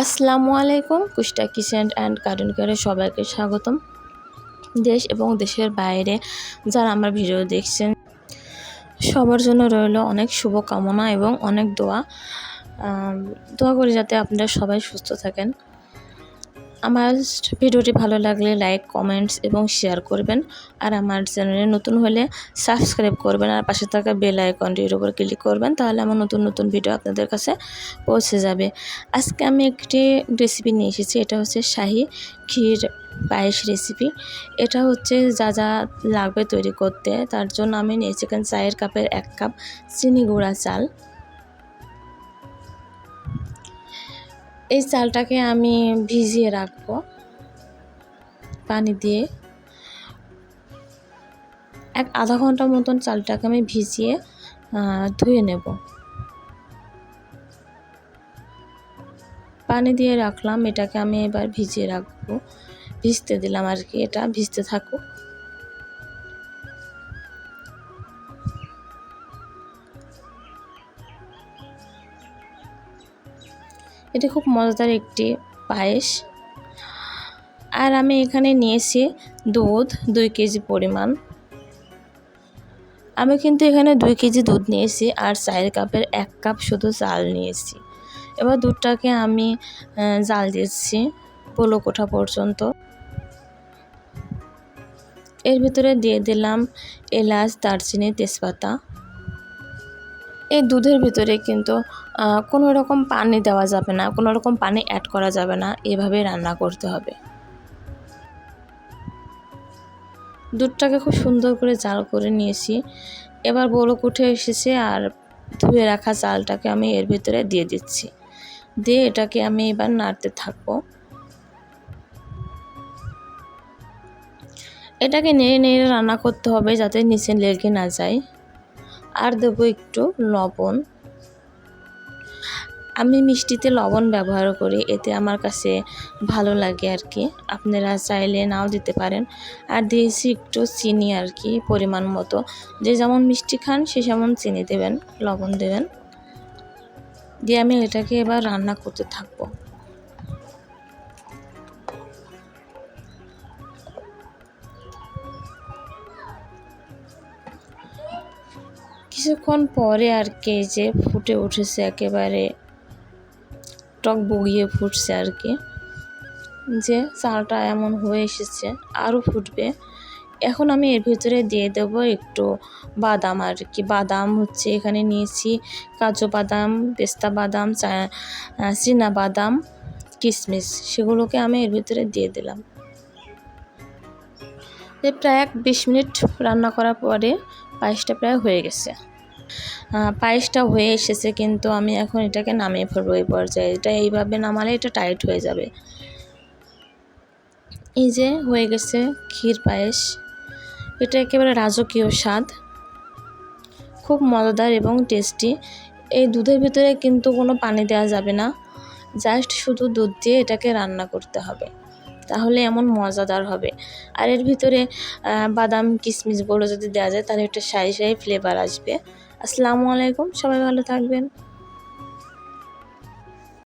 আসসালামু আলাইকুম, কুষ্টা kitchen and garden কেয়ারে সবাইকে স্বাগতম। দেশ এবং দেশের বাইরে যারা আমার ভিডিও দেখছেন, সবার জন্য রইল অনেক শুভকামনা এবং অনেক দোয়া। দোয়া করি যাতে আপনারা সবাই সুস্থ থাকেন। আমার ভিডিওটি ভালো লাগলে লাইক কমেন্টস এবং শেয়ার করবেন। আর আমার চ্যানেলে নতুন হলে সাবস্ক্রাইব করবেন আর পাশে থাকা বেল আইকনটির উপর ক্লিক করবেন, তাহলে আমার নতুন নতুন ভিডিও আপনাদের কাছে পৌঁছে যাবে। আজকে আমি একটি রেসিপি নিয়ে এসেছি, এটা হচ্ছে শাহি ক্ষীর পায়েস রেসিপি এটা হচ্ছে যা যা লাগবে তৈরি করতে। তার জন্য আমি নিয়েছি এখানে চায়ের কাপের এক কাপ চিনি গুঁড়া চাল। এই চালটাকে আমি ভিজিয়ে রাখব পানি দিয়ে। এক আধা ঘণ্টা মতন চালটাকে আমি ভিজিয়ে ধুয়ে নেব। পানি দিয়ে রাখলাম, এটাকে আমি এবার ভিজিয়ে রাখব। ভিজতে দিলাম আর কি, এটা ভিজতে থাকুক। এটা খুব মজাদার একটি পায়েস। আর আমি এখানে নিয়েছি দুধ, দুই কেজি পরিমাণ। আমি কিন্তু এখানে দুই কেজি দুধ নিয়েছি আর চায়ের কাপের এক কাপ শুধু চাল নিয়েছি। এবার দুধটাকে আমি জাল দিচ্ছি পোলো কোঠা পর্যন্ত। এর ভিতরে দিয়ে দিলাম এলাচ, দারচিনি, তেজপাতা। এই দুধের ভিতরে কিন্তু কোনো রকম পানি দেওয়া যাবে না, কোনো রকম পানি অ্যাড করা যাবে না, এভাবে রান্না করতে হবে। দুধটাকে খুব সুন্দর করে জাল করে নিয়েছি। এবার বলক উঠে এসেছে আর ধুয়ে রাখা চালটাকে আমি এর ভিতরে দিয়ে দিচ্ছি। দিয়ে এটাকে আমি এবার নাড়তে থাকব। এটাকে নেড়ে নেড়ে রান্না করতে হবে যাতে নিচে লেগে না যায়। আর দেবো একটু লবণ। আমি মিষ্টিতে লবণ ব্যবহার করি, এতে আমার কাছে ভালো লাগে আর কি। আপনারা চাইলে নাও দিতে পারেন। আর দিয়েছি একটু চিনি আর কি, পরিমাণ মতো। যে যেমন মিষ্টি খান, সে যেমন চিনি দেবেন, লবণ দেবেন। দিয়ে আমি এটাকে এবার রান্না করতে থাকব। কিছুক্ষণ পরে আর কি যে ফুটে উঠেছে একেবারে টক বগিয়ে ফুটছে আর কি। যে চালটা এমন হয়ে এসেছে, আরও ফুটবে। এখন আমি এর ভিতরে দিয়ে দেব একটু বাদাম আর কি। বাদাম হচ্ছে এখানে নিয়েছি কাজু বাদাম, পেস্তা বাদাম চীনা বাদাম, কিশমিশ, সেগুলোকে আমি এর ভিতরে দিয়ে দিলাম। প্রায় এক বিশ মিনিট রান্না করার পরে পায়েসটা প্রায় হয়ে গেছে। পায়েসটা হয়ে এসেছে, কিন্তু আমি এখন এটাকে নামিয়ে ফেলব এই পর্যায়ে। এটা এইভাবে নামালে এটা টাইট হয়ে যাবে। এই যে হয়ে গেছে ক্ষীর পায়েস। এটা একেবারে রাজকীয় স্বাদ। খুব মজাদার এবং টেস্টি। এই দুধের ভিতরে কিন্তু কোনো পানি দেওয়া যাবে না। জাস্ট শুধু দুধ দিয়ে এটাকে রান্না করতে হবে। তাহলে এমন মজাদার হবে। আর এর ভিতরে বাদাম কিশমিশগুলো যদি দেওয়া যায়, তাহলে একটা সাই সাই ফ্লেভার আসবে। আসসালামু আলাইকুম, সবাই ভালো থাকবেন।